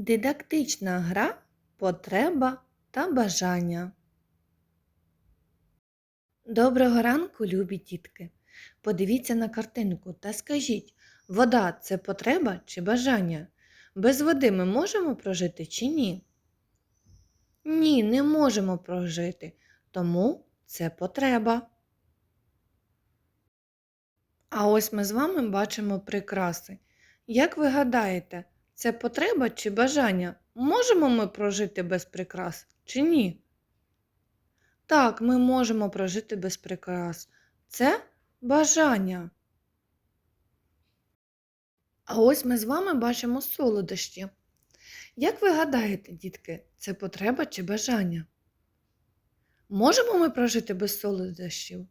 Дидактична гра Потреба та бажання. Доброго ранку, любі дітки! Подивіться на картинку та скажіть, вода це потреба чи бажання? Без води ми можемо прожити чи ні? Ні, не можемо прожити, тому це потреба. А ось ми з вами бачимо прикраси. Як ви гадаєте, це потреба чи бажання? Можемо ми прожити без прикрас чи ні? Так, ми можемо прожити без прикрас. Це бажання. А ось ми з вами бачимо солодощі. Як ви гадаєте, дітки, це потреба чи бажання? Можемо ми прожити без солодощів?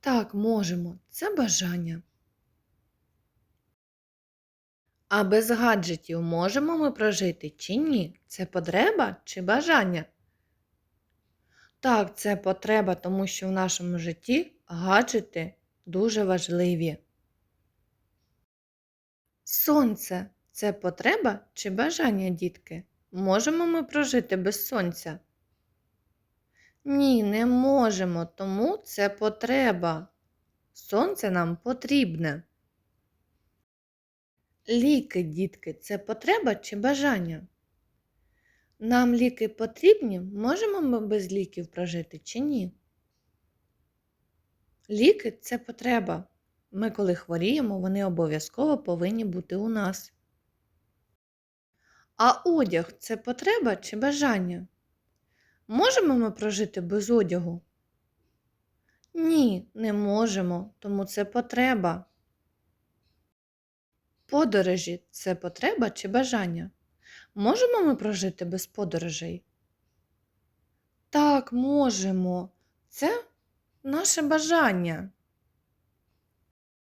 Так, можемо. Це бажання. А без гаджетів можемо ми прожити чи ні? Це потреба чи бажання? Так, це потреба, тому що в нашому житті гаджети дуже важливі. Сонце це потреба чи бажання, дітки? Можемо ми прожити без сонця? Ні, не можемо, тому це потреба. Сонце нам потрібне. Ліки, дітки, це потреба чи бажання? Нам ліки потрібні, можемо ми без ліків прожити чи ні? Ліки це потреба. Ми, коли хворіємо, вони обов'язково повинні бути у нас. А одяг це потреба чи бажання? Можемо ми прожити без одягу? Ні, не можемо, тому це потреба. Подорожі це потреба чи бажання? Можемо ми прожити без подорожей? Так, можемо. Це наше бажання.